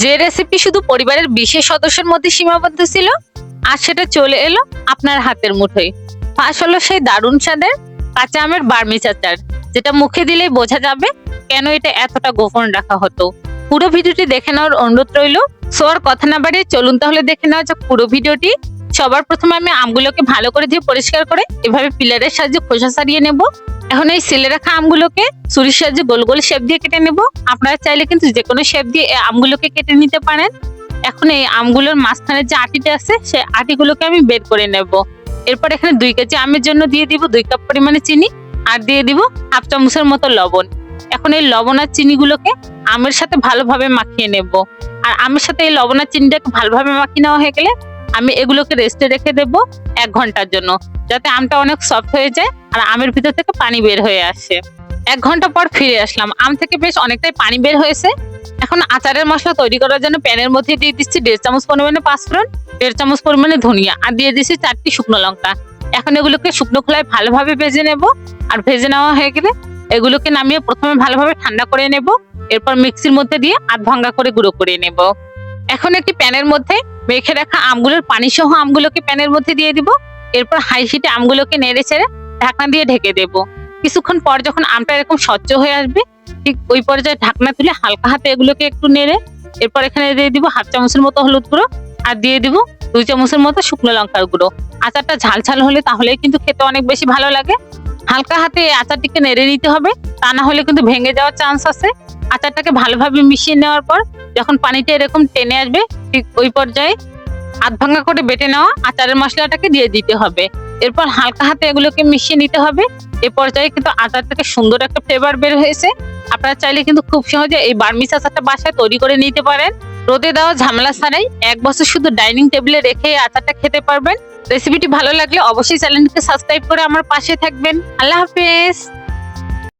যে রেসিপি শুধু পরিবারের বিশেষ সদস্যের মধ্যে সীমাবদ্ধ ছিল আর সেটা চলে এলো আপনার হাতের মুঠোয়। ফাঁস হলো সেই দারুণ স্বাদের কাঁচা আমের বার্মিচ আচার যেটা মুখে দিলেই বোঝা যাবে কেন এটা এতটা গোপন রাখা হতো। পুরো ভিডিওটি দেখে নেওয়ার অনুরোধ রইল। সোয়ার কথা না বাড়িয়ে চলুন তাহলে দেখে নেওয়া যাক পুরো ভিডিওটি। সবার প্রথমে আমি আমগুলোকে ভালো করে ধুয়ে পরিষ্কার করে এভাবে পিলারের সাহায্যে খোসা সারিয়ে নেব। এখন এই সিলে রাখা আমগুলোকে ছুরির সাহায্যে গোল গোল শেপ দিয়ে কেটে নেব। আপনারা চাইলে কিন্তু যে কোনো শেপ দিয়ে আমগুলোকে কেটে নিতে পারেন। এখন এই আমগুলোর মাঝখানে যে আটিটা আছে, সেই আটিগুলোকে আমি বের করে নেব। এরপর এখানে দুই কেজি আমের জন্য দিয়ে দিব দুই কাপ পরিমাণে চিনি আর দিয়ে দিব হাফ চামচের মতো লবণ। এখন এই লবণ আর চিনিগুলোকে আমের সাথে ভালোভাবে মাখিয়ে নেব। আর আমের সাথে এই লবণ আর চিনিটাকে ভালোভাবে মাখিয়ে নেওয়া হয়ে গেলে আমি এগুলোকে রেস্টে রেখে দেব এক ঘণ্টার জন্য। যাতে আমটা অনেক সফট হয়ে যায় আর আমের ভিতর থেকে পানি বের হয়ে আসে। এক ঘণ্টা পর ফিরে আসলাম। আম থেকে বেশ অনেকটাই পানি বের হয়েছে। এখন আচারের মশলা তৈরি করার জন্য প্যানের মধ্যে দিয়ে দিচ্ছি দেড় চামচ পরিমাণে পাঁচফোড়ন, দেড় চামচ পরিমাণে ধনিয়া আর দিয়ে দিচ্ছি চারটি শুকনো লঙ্কা। এখন এগুলোকে শুকনো খোলায় ভালোভাবে ভেজে নেব। আর ভেজে নেওয়া হয়ে গেলে এগুলোকে নামিয়ে প্রথমে ভালোভাবে ঠান্ডা করে নেব। এরপর মিক্সির মধ্যে দিয়ে আধ ভাঙ্গা করে গুঁড়ো করে নেব। এখন একটি প্যানের মধ্যে মেখে রাখা আমগুলোর পানি সহ আমগুলোকে প্যানের মধ্যে দিয়ে দিব। এরপর হাই হিটে আমগুলোকে নেড়ে ছেড়ে ঢাকনা দিয়ে ঢেকে দেব। কিছুক্ষণ পর যখন আমটা এরকম স্বচ্ছ হয়ে আসবে, ঠিক ওই পর্যায়ে ঢাকনা তুলে হালকা হাতে এগুলোকে একটু নেড়ে, এরপর এখানে দিয়ে দিব হাফ চামচের মতো হলুদ গুঁড়ো আর দিয়ে দিব দুই চামচের মতো শুকনো লঙ্কার গুঁড়ো। আচারটা ঝাল ঝাল হলে তাহলেই কিন্তু খেতে অনেক বেশি ভালো লাগে। হালকা হাতে আচারটিকে নেড়ে নিতে হবে, তা না হলে কিন্তু ভেঙে যাওয়ার চান্স আছে। আচারটাকে ভালোভাবে মিশিয়ে নেওয়ার পর যখন পানিটা এরকম টেনে আসবে, ঠিক ওই পর্যায়ে আধ ভাঙা করে বেটে নেওয়া, আচারের মশলাটাকে দিয়ে দিতে হবে। এরপর হালকা হাতে এগুলোকে মিশিয়ে নিতে হবে। এ পর্যায়ে কিন্তু আচার থেকে সুন্দর একটা ফ্লেভার বের হয়েছে। আপনারা চাইলে কিন্তু খুব সহজে এই বার্মিস আচারটা বাসায় তৈরি করে নিতে পারেন। রোদে দেওয়া ঝামেলা ছাড়াই এক বছর শুধু ডাইনিং টেবিলে রেখে আচারটা খেতে পারবেন। রেসিপিটি ভালো লাগলে অবশ্যই চ্যানেলটিকে সাবস্ক্রাইব করে আমার পাশে থাকবেন। আল্লাহ হাফেজ।